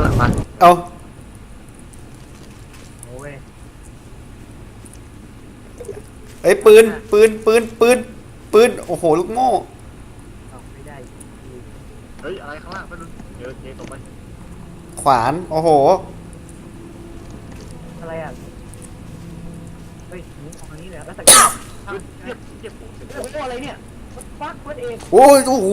างหลังมาเอาโอ้ยเอ้ยปืนปืนปืนปืนปืนโอ้โหลูกโม่ เอาไม่ได้เฮ้ยอะไรข้างล่างไปดูเดี๋ยวเทตกไปขวาน โอ้โห อะไรอะเฮ้ยหนีออกทางนี้เลยแล้วสักเฮ้ยเทียบเทียบโอ้โหเรื่องอะไรเนี่ยฟักเพื่อนเองโอ้ยโอ้โห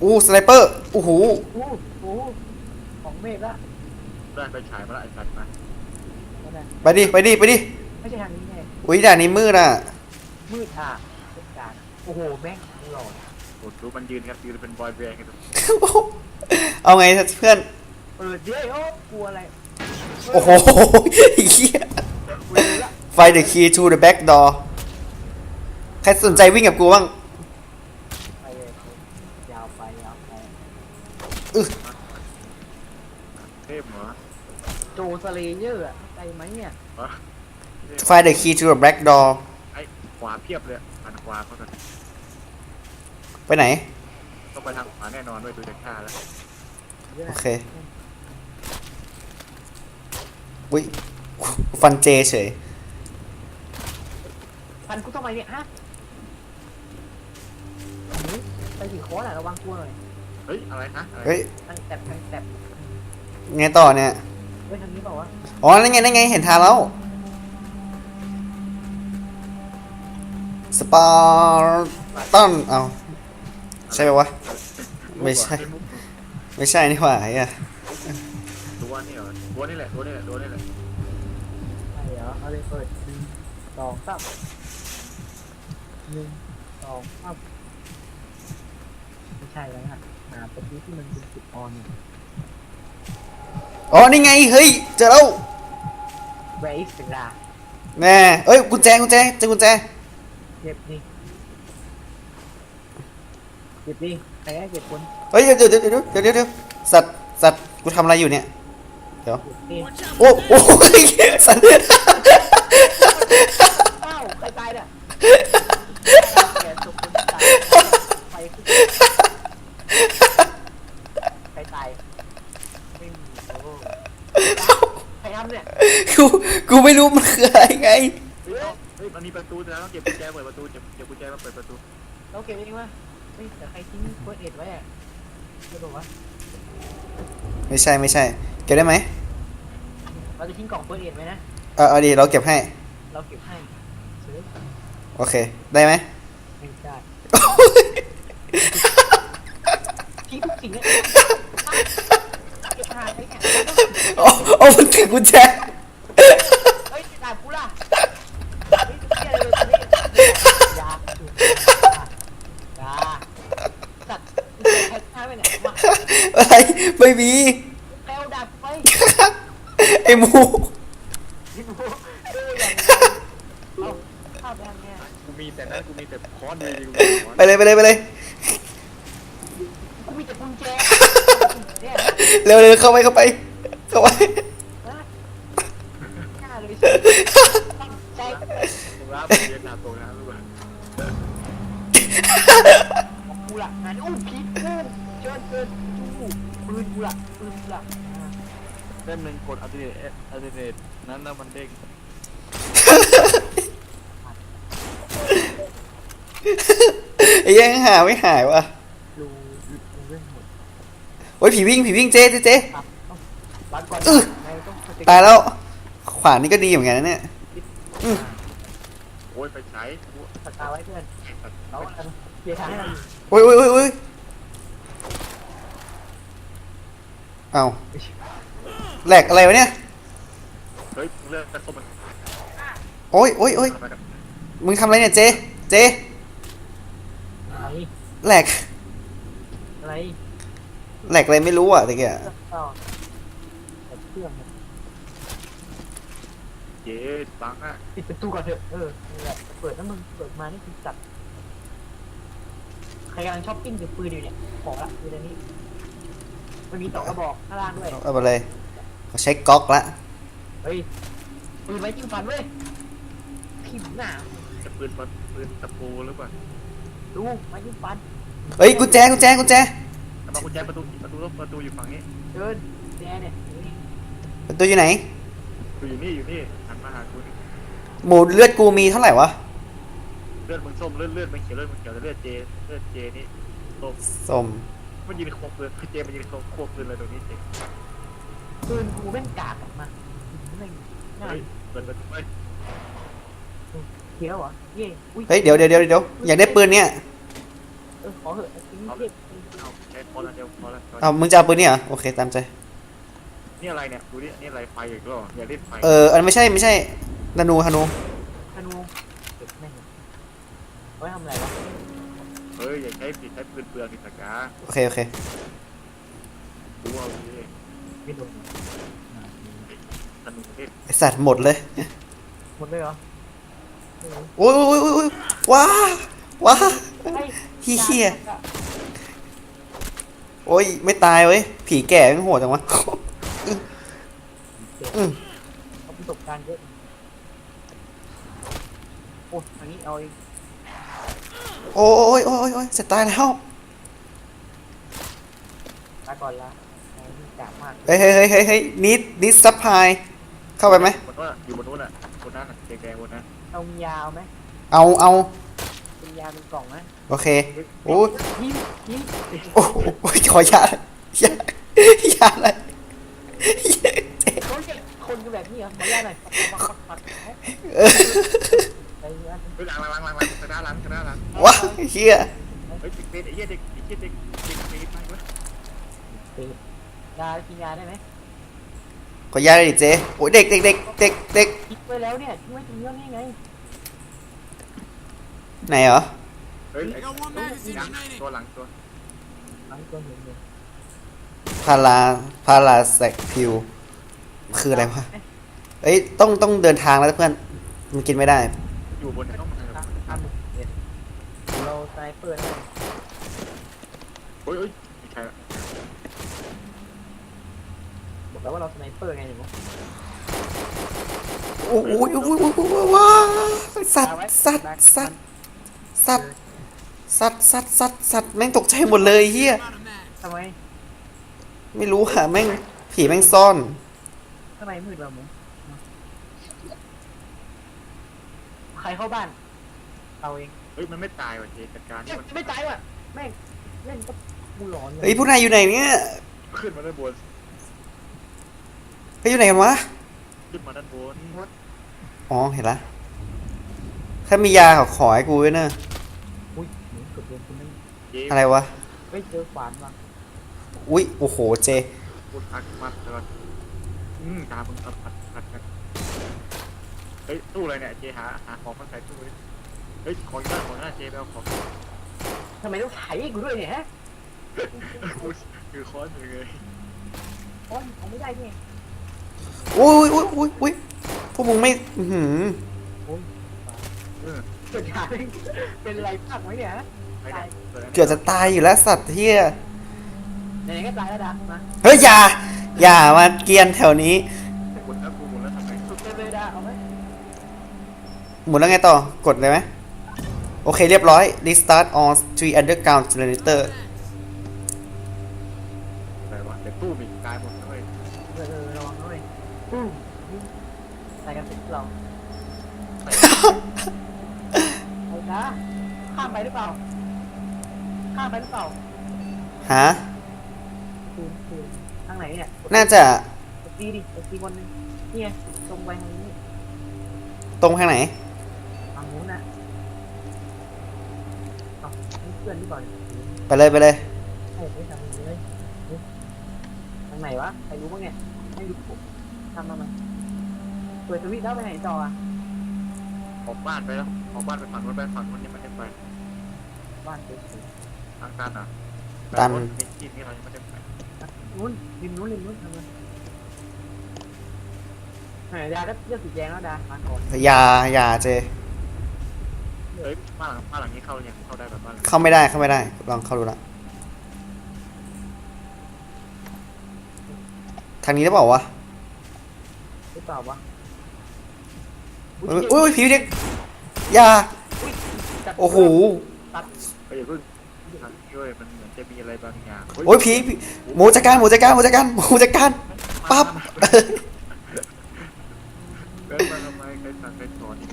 โอ้สไนเปอร์โอ้โห โอ้โห ของเมฆละได้ไปฉายมาละไอ้สัตว์มานั่นแหละไปดิไปดิไปดิไม่ใช่ทางนี้ไงอุ้ยด่านนี้มืดอะมืดอะเป็นการโอ้โหแม่งหลอดโอ้ดูมันยืนครับยืนเป็นบอยแบนด์กันเอาไงเพื่อนเปิดเดี๋ยวโอ้กลัวอะไรโอ้โหเหี้ยกลัวละ Find the key to the back door ใครสนใจวิ่งกับกูบ้างไปเลยยาวไปยาวไป เทพเหรอโจสเลเยอร์อะใจไหมเนี่ย วะ Find the key to the back door ไอ้ขวาเพียบเลยหันขวาเขาจะไปไหน ต้องไปทางขวาแน่นอนด้วยดูจากท่าแล้วโอเค อุ้ยฟันเจเฉย พันกูทำไมเนี่ยฮะหือไปถึงโค้ดอะระวังตัวหน่อยเฮ้ยอะไรนะอะไรเฮ้ยทางแตบทางแตบ ไงต่อเนี่ย เฮ้ยทางนี้เปล่าวะอ๋อ นั่นไง นั่นไง เห็นทางแล้ว สปาร์ตัน เอาใช่ไหมวะ ไม่ใช่มุกไม่ใช่นี่หว่าไอ้อะตัวนี่เหรอตัวนี่แหละตัวนี่แหละตัวนี่แหละใช่เหรอเอาเลยเปิดหนึ่งสองสามหนึ่งสองสามไม่ใช่แล้วฮะหาตรงนี้ที่มันเป็นจุดออนเนี่ย อ๋อนี่ไงเฮ้ยเจอแล้วเวสเวลาแน่เอ้ยกุญแจกุญแจเจอกุญแจเก็บนี่เก็บดิใครให้เก็บคนเฮ้ยเดี๋ยวเดี๋ยวเดี๋ยวเดี๋ยวเดี๋ยวเดี๋ยวสัตว์สัตว์กูทำอะไรอยู่เนี่ยเดี๋ยวเก็บดิโอ้โอ้ยสัตว์อ้าวใครตายเนี่ยแกศพคนตายไฟขึ้นใครตายไม่มีโอ้ใครทำเนี่ยกูกูไม่รู้มันคืออะไรไง เฮ้ยเฮ้ยมันมีประตูนะต้องเก็บกุญแจเปิดประตูเก็บเก็บกุญแจมาเปิดประตูเราเก็บเองวะเฮ้ยแต่ใครทิ้งเฟิร์สเอ็ดไว้อะไม่บอกว่าไม่ใช่ไม่ใช่ เก็บได้ไหมเราจะทิ้งกล่องเฟิร์สเอ็ดไว้นะ เออเอาดีเราเก็บให้ เราเก็บให้ซื้อโอเค ได้ไหม ไม่ได้ทิ้งทุกสิ่งเนี่ยเก็บหาไอ้เนี่ย โอ้โอ้มันถือกุญแจ เฮ้ยด่ากูล่ะเฮ้ยเหี้ยอะไรเลยยาอยาสัตว์ใครฆ่าไปเนี่ยมาอะไรไม่มี แปลวด่ากูไปไอ้หมู ยิงหัวดูอย่างเอาข้าวไปทางเนี่ยกูมีแต่นั้นกูมีแต่ค้อนดีกูมีค้อนไปเลยไปเลยไปเลย กูมีแต่กุญแจเนี่ยเร็วเร็วเข้าไปเข้าไป เข้าไป นะกล้าเลยสิตั้งใจกูรับเรียนนาโตนะรู้ป่ะของกูล่ะงานอู้พีกูเชิญเชิญจูปืนกูล่ะปืนกูล่ะอ่าเล่มหนึ่งกดอัลเทอร์เนทอัลเทอร์เนทนั้นนะมันเด้งไอ้ยังหาไม่หายวะดูดูเรื่องหมดโอ้ยผีวิ่งผีวิ่งเจ๊เจ๊เจ๊ ครับต้องวันก่อนอื้อไงต้องสติ ตายแล้ว ขวานนี่ก็ดีเหมือนกันนะเนี่ยอ่าโอ้ยไปใช้กูสตาร์ไว้เพื่อนเราอันเคลียร์ทางให้เราอยู่โอ้ยโอ้ยโอ้ยโอ้ยเอาแหลกอะไรวะเนี่ย เฮ้ยเลิกกระทบมันโอ้ยโอ้ยโอ้ยไปกับมึงทำอะไรเนี่ยเจ๊เจ๊อะไรแหลก อะไรแหลกอะไรไม่รู้อะตะเกียเครื่องต่อแต่เครื่องเนี่ย เย้บังอะปิดประตูก่อนเถอะ เออนี่แหละเปิดนะมึง เปิดมานี่คือจัด ใครกำลังช้อปปิ้งกับปืนอยู่เนี่ยบอกละปืนอันนี้ มันมีสองกระบอกข้างล่างด้วย เอาไปเลยเขาใช้ก๊อกละเฮ้ย ปืนไว้จิ้มฟันเว้ยพิมพ์หนาจะปืนปะปืนตะปูหรือเปล่าดูไว้จิ้มฟันเฮ้ยกุญแจกุญแจกุญแจแต่มากุญแจประตูประตูประตูอยู่ฝั่งนี้ เดินแจเนี่ยนี่ประตูอยู่ไหนกูอยู่นี่อยู่นี่ หันมาหากูนี่หมูเลือดกูมีเท่าไหร่วะเลือดมึงส้มเลือดเลือดมึงเขียวเลือดมึงเขียวแต่เลือดเจเลือดเจนี่ส้มส้มมันยืนควงปืนคือเจมันยืนควงปืนเลยตรงนี้เจปืนกูแม่งกากออกมาแม่งง่าเฮ้ยยเปิดประตูเฮ้ยเขียวเหรอเย่อุ้ยเฮ้ยเดี๋ยวเดี๋ยวเดี๋ยวเดี๋ยวอยากได้ปืนเนี่ยเออขอเหอะทิ้งเก็บเอาแค่พอแล้วเดียวพอแล้วเอามึงจะเอาปืนเนี่ยเหรอโอเคตามใจ นี่อะไรเนี่ยดูดินี่อะไรไฟอีกแล้วเหรออย่าเล่นไฟเอออันไม่ใช่ไม่ใช่ธนูธนูธนูเก็บแม่งไว้ทำอะไรวะเฮ้ยอย่าใช้ผิดใช้ปืนเปลืองดิสกาโอเคโอเคดูเอาดิไม่โดนสนุกเล่นไอสัตว์หมดเลยหมดเลยเหรอไม่รู้โอ้ยโอ้ยโอ้ยโอ้ยว้าว้า ไอ้เหี้ย โอ้ยไม่ตายเว้ยผีแก่ไม่งโหดจังวะ อืม เขาประสบการณ์เยอะโอ้อันนี้เอาเองโอ้ยโอ้ยโอ้ยจะตายแล้วลาก่อนละไอ้นี่กากมากเฮ้ยเฮ้ยเฮ้ยเฮ้ยเฮ้ยนิดนิดซับพายเข้าไปไหมบนว่าอยู่บนนู้นอะบนนั้นอะแดงๆบนนั้นเอายาวไหมเอาเอาเป็นยาเป็นกล่องไหมโอเคโอ้ยยิ้มยิ้มโอ้โหขอยา ยายาอะไร เขาเด็กคนกัน แบบนี้เหรอมาย่าหน่อยปักปักปักปักเออไปเรื่อยเฮ้ยหลังหลังหลังหลังชนะหลังชนะหลังว้าเฮียเฮ้ยเด็กเด็กไอ้เหี้ยเด็กไอ้เหี้ยเด็กเด็กเด็กไปเว้ยยากินยาได้ไหมขอยาเลยดิเจโอ้ยเด็กเด็กเด็กเด็กเด็กคิดไว้แล้วเนี่ยคิดไว้ตรงนี้ไงไหนเหรอเฮ้ยไอ้ตัวหลังตัวหลังตัวเห็นเลยพาราพาราแซกพิว คืออะไรวะเอ้ยต้องต้องเดินทางแล้วเพื่อน มันกินไม่ได้ อยู่บนต้องมาตามตามเห็นเราสไนเปอร์นะเฮ้ยเฮ้ยไม่ใช่ละบอกแล้วว่าเราสไนเปอร์ไงหนูโอ้ยโอ้ยโอ้ยโอ้ยโอ้ยว้าสัตว์สัตว์สัตว์สัตว์สัตว์สัตว์สัตว์สัตว์แม่งตกใจหมดเลยเฮียทำไมไม่รู้ค่ะแม่งผีแม่งซ่อน ทำไมมืดแบบนี้ใครเข้าบ้าน เราเองเฮ้ยมันไม่ตายว่ะเจจัดการนี่มันไม่ตายว่ะแม่งเล่นก็กูหลอนเลเฮ้ยยผู้นายอยู่ไหนเนี่ยขึ้นมาด้านบนเฮ้ยอยู่ไหนกันวะ ขึ้นมาด้านบนอ๋อ เห็นละ ถ้ามียาขอขอให้กูด้วยเนอะอุ้ยหนูเกือบโดนคนนั้นเจอะไรวะ เฮ้ยเจอขวานว่ะอุ้ย โอ้โห เจพูดพักมัดแล้ว อืมตามึงพัดพัดพัดกันเฮ้ยตู้อะไรเนี่ยเจหาหาของมาใส่ตู้ดิเฮ้ยของอยู่หน้าของหน้าเจไปเอาของทำไมต้องถ่ายให้กูด้วยเนี่ยฮะกูคือค้อนอยู่เลยโอ้ยเอาไม่ได้ไงอุ้ยอุ้ยอุ้ยอุ้ยพวกมึงไม่อื้อหือเออเกิดการเป็นไรพักไหมเนี่ยฮะไปไหนปิดอันนี้เกือบจะตายอยู่แล้วสัตว์เฮียไหนๆก็ตายแล้วดังมา เฮ้ยอย่า อย่ามาเกรียนแถวนี้หมดแล้วกูหมดแล้วทำไงสุดเลยดาเอาไหมหมุนแล้วไงต่อกดเลยไหมโอเคเรียบร้อย restart on three underground generator อะไรวะเดี๋ยวตู้มีตายหมดเลยเออเออระวังด้วยอืมใส่กันติดเราไอ้นะข้ามไปหรือเปล่า ข้ามไปหรือเปล่าฮะ คืนคืน ทางไหนเนี่ยน่าจะกดตีดิกดตีคนหนึงนี่ไงตรงไปทางนี้ตรงทางไหน ทางนู้นนะเอ้านี่เพื่อนที่บอกไปเลยไปเลย โอ้ไม่ทำเลยทางไหนวะใครรู้บ้างเนี่ยไม่รู้ทำมามันเปิดสวิตช์แล้วไปไหนต่ออะออกบ้านไปแล้วออกบ้านไปฝั่งนู้นไปฝั่งนู้นยังไม่ได้ไปบ้านเฉยทางตันอะ ตันแต่รถมีที่นี่เรายังไม่ได้ไปๆนู้นริมนู้นริมนู้นทำมาไหนดาก็เลือกสีแดงแล้วดามาก่อนอย่าอย่าเจ เฮ้ยบ้านหลังบ้านหลังนี้เข้ายังเข้าได้แบบบ้านหลังเข้าไม่ได้เข้าไม่ได้ ลองเข้าดูละทางนี้ได้เปล่าวะหรือเปล่าวะอุ้ยอุ้ยผีเด็กอย่า จัดโอ้โหตัดเฮ้ยอย่าเพิ่ง ทางนี้เว้ยมันเหมือนจะมีอะไรบางอย่างโอ้ยผีผีหมูจัดการหมูจัดการหมูจัดการหมูจัดการปั๊บเดินมาทำไมใครสั่งใครสอนอีก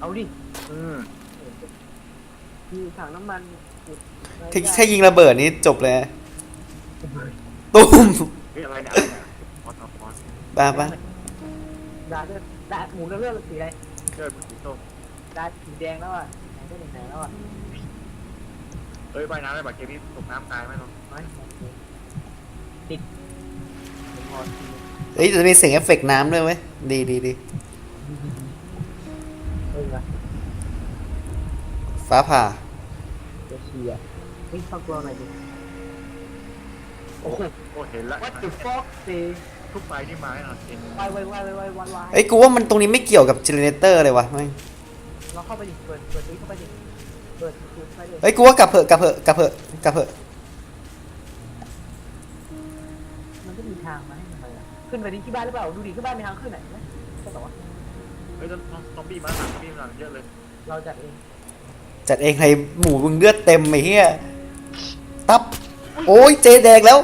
เอาดิเออมีถังน้ำมันอุดไว้ถ้าได้ถ้ายิงระเบิดนี้จบเลยตุ้มเฮ้ยอะไรเนี่ยอะไรเนี่ยพอสพอสบ้าปะดาเลือดดาหมูเลือดเลือดสีอะไรเชิดมันสีส้ม ดาสีแดงแล้วอะไหนก็ไหนแล้วอะเอ้ยว่ายน้ำได้ปะเกมนี้ตกน้ำตายไหมน้องไม่ติดหมูงอทีเฮ้ยจะมีเสียงเอฟเฟกต์น้ำด้วยเว้ยดีดีดีเออฟ้าผ่าจะเชียร์เฮ้ยเข้ากลัวหน่อยดิ โอ้โหโอ้เห็นละ What the fuck เซทุกไฟนี่มาแน่นอนเกมนี้วายวายวายวายวายวายเอ้ยกูว่ามันตรงนี้ไม่เกี่ยวกับเจเนเรเตอร์เลยวะแม่ง เราเข้าไปดิเปิดเปิดนี้เข้าไปดิเปิดทูไปดิเฮ้ยกูว่ากลับเถอะกลับเถอะกลับเถอะกลับเถอะมันก็มีทางมาให้มันไปอะขึ้นไปที่ที่บ้านหรือเปล่าดูดิที่บ้านมีทางขึ้นไหนไหมใช่ป่าวะเฮ้ยซอมบี้มาหลังซอมบี้มาหลังเยอะเลยเราจัดเองจัดเองให้หมูมึงเลือดเต็มไอ้เหี้ยตับโอ้ยเจแดงแล้ว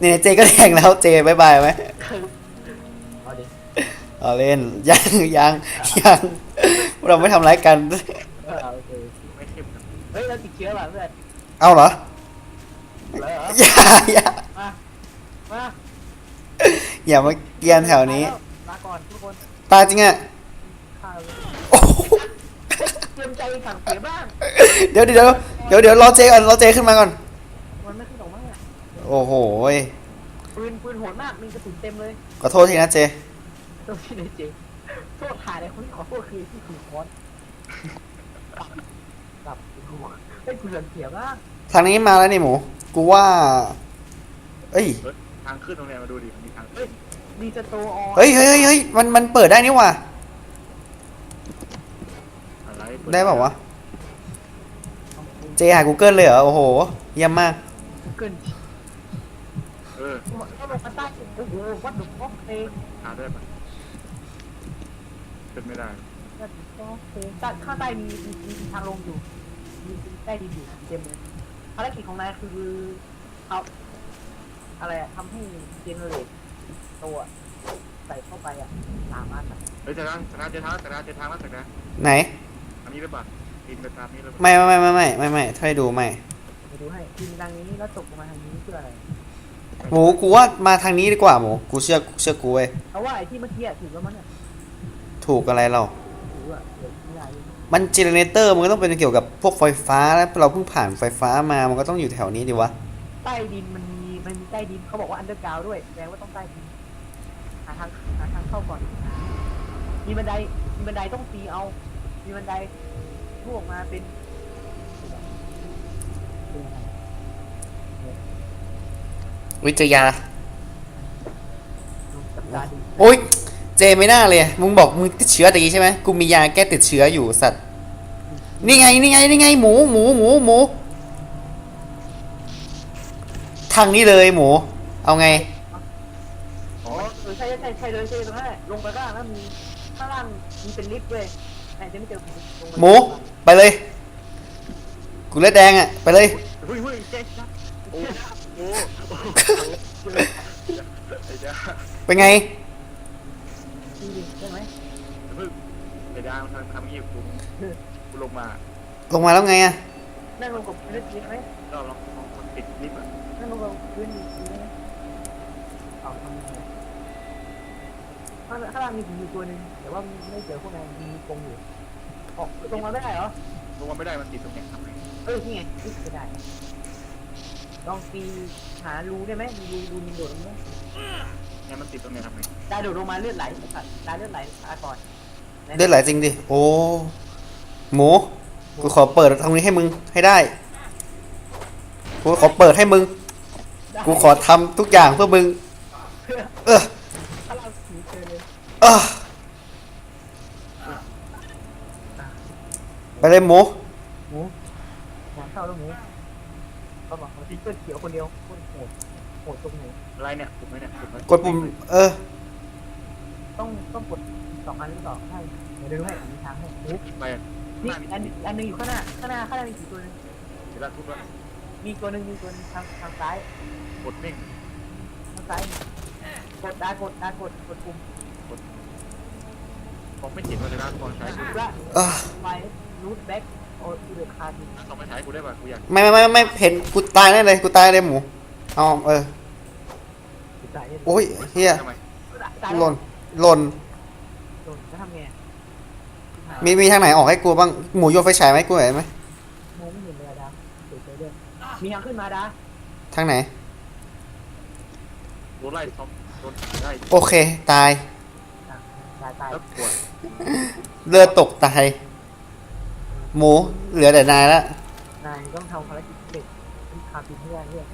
เนี่ยเจก็แดงแล้วเจบายบายไหมเอาดิเอาเล่นยังยังยัง เราไม่ทำร้ายกัน เออโอเคไม่เข้มนะเฮ้ยเราติดเชื้อป่ะเพื่อนเอาเหรอเลยเหรออย่าอย่ามามาอย่ามาเกรียนแถวนี้ ลาก่อนทุกคนตายจริงอะข้าวโอ้โหเตรียมใจสั่งเสียบ้าง เดี๋ยวเดี๋ยวเดี๋ยวเดี๋ยวรอเจก่อนรอเจขึ้นมาก่อน มันไม่ขึ้นออกมาอะโอ้โหยปืนปืนโหดมากมีกระสุนเต็มเลยขอโทษทีนะเจ ตัวที่ไหนเจ๊ โทษถ่ายเลยคนที่ขอโทษคือที่ถือค้อนกลับกูให้กูสังเสียบ้างทางนี้มาแล้วนี่หมู กูว่า เอ้ยเฮ้ยทางขึ้นตรงเนี้ยมาดูดิมันมีทางเฮ้ยดีสโตออนเฮ้ยเฮ้ยเฮ้ยเฮ้ยมันมันเปิดได้นี่หว่า อะไรได้เปล่าวะ เจหา Google เลยเหรอ โอ้โห เยี่ยมมากเกินเออก็ลงมาใต้โอ้โหวัดดุฟอกเองหาได้ปะเป็น ไม่ได้วัดดุฟอกเองใต้ข้างใต้มีมีมีทางลงอยู่มีใต้ดินอยู่เต็มเลยภารกิจของนายคือเอาอะไรอะทำให้เจเนเรตตัวใส่เข้าไปอะสามอันอะเฮ้ยจะทางจะทางจะทางจะทางจะทางแล้วจะทางไหน อันนี้หรือเปล่าดินไปตามนี้หรือเปล่าไม่ไม่ไม่ไม่ไม่ไม่ถ้าให้ดูไม่ไปดูให้ทีมดังนี้แล้วตกลงมาทางนี้เพื่ออะไรหมูกูว่ามาทางนี้ดีกว่าหมูกูเชื่อเชื่อกูเว้ยเพราะว่าไอ้ที่เมื่อกี้อะถูกแล้วมั้งเนี่ย ถูกอะไรเราถูกอะเดี๋ยวไม่ได้มันเจเนเรเตอร์มันก็ต้องเป็นเกี่ยวกับพวกไฟฟ้าแล้วเราเพิ่งผ่านไฟฟ้ามามันก็ต้องอยู่แถวนี้ดิวะ ใต้ดินมันมีมันมีใต้ดินเขาบอกว่าอันเดอร์กราวด้วยแสดงว่าต้องใต้ดินหาทางหาทางเข้าก่อน มีบันไดมีบันไดต้องตีเอา มีบันไดลวกมาเป็นเป็นยังไงวิจยาดูจับตาดูโอ๊ย เจไม่น่าเลย มึงบอกมึงติดเชื้อตะกี้ใช่ไหมกูมียาแก้ติดเชื้ออยู่สัตว์ นี่ไงนี่ไงนี่ไงหมูหมูหมูหมู ทางนี้เลยหมู เอาไง อ๋อเออใช่ใช่ใช่ใช่เลยใช่ตรงนั้นแหละลงไปข้างล่างแล้วมีข้างล่างมีเป็นลิฟต์ด้วยไหนจะไม่เจอผมลงไปหมูไปเลย กูเลือดแดงอะไปเลย เฮ้ยเฮ้ยเจ๊จ้ะโอ้โหโอ้โหไอ้จ้าเป็นไง จริงๆใช่ไหมเฮ้ยไอ้ดาวทำทำงี้กูกูลงมาลงมาแล้วไงอะนั่งลงกับพื้นดีไหมก็ลองลองปิดลิฟต์อะนั่งลงกับพื้นดีไหมเอาทำยังไงข้างข้างล่างมีผีอยู่ตัวหนึ่งแต่ว่าไม่เจอพวกนายมีกรงอยู่ออกลงมาไม่ได้เหรอลงมาไม่ได้มันติดตรงเนี้ยทำไงเออนี่ไงนี่ไม่ได้ลองปีหารูได้ไหมมีรูรูมีโดดลงไหมเนี่ยมัน ติดตรงเนี้ยทำไงดาโดดลงมาเลือดไหลสัตว์ดาเลือดไหลตาก่อนเลือดไหลจริงดิ โอ้ หมู กูขอเปิดตรงนี้ให้มึงให้ได้ กูขอเปิดให้มึงได้กูขอทำทุกอย่างเพื่อมึง เออถ้าเราผีเจอเลยเออไปเลยหมู หมูหมูเข้าแล้วหมูเขาบอกเขาทิ้งเสื้อเขียวคนเดียวโคตรโหดโหดตรงไหน อะไรเนี่ยถูกไหมเนี่ยถูกไหมกดปุ่ม เออ ต้องต้องกดสองอันหรือเปล่าใช่เดี๋ยวดูให้มีทางให้หมูไปนี่อันอันหนึงอยู่ข้างหน้าข้างหน้าข้างหน้ามีกี่ตัวหนึงเดี๋ยวละทุบแล้วมีตัวหนึงมีตัวหนึงทางทางซ้ายกดเม่งทางซ้ายกดดากดดากดกดปุ่มผมไม่เห็นว่าจะน่าทุกคนใช้กูละเออไปรูทแบ็กโอ้ยเดือดคาร์ดถ้าเขาไม่ใช้กูได้ป่ะกูอยากไม่ไม่ไม่ไม่เห็นกูตายแน่เลยกูตายเลยหมูเอาเออ ติดใจเนี่ยโอ้ยเฮียทำไมตายหล่นหล่นหล่นจะทำไงมีมีทางไหนออกให้กูบ้างหมูโยนไฟฉายไหมกูเห็นไหมมองไม่เห็นเลยอะดาเฉยๆเด้อมีทางขึ้นมาดาทางไหน โดนไล่ซ้อมโดนไล่โอเค ตายอะตายตายแล้วปวดเลือดตกตาย หมูเหลือแต่นายละนายต้องทำภารกิจเด็กที่คาร์บินให้ได้เนี่ย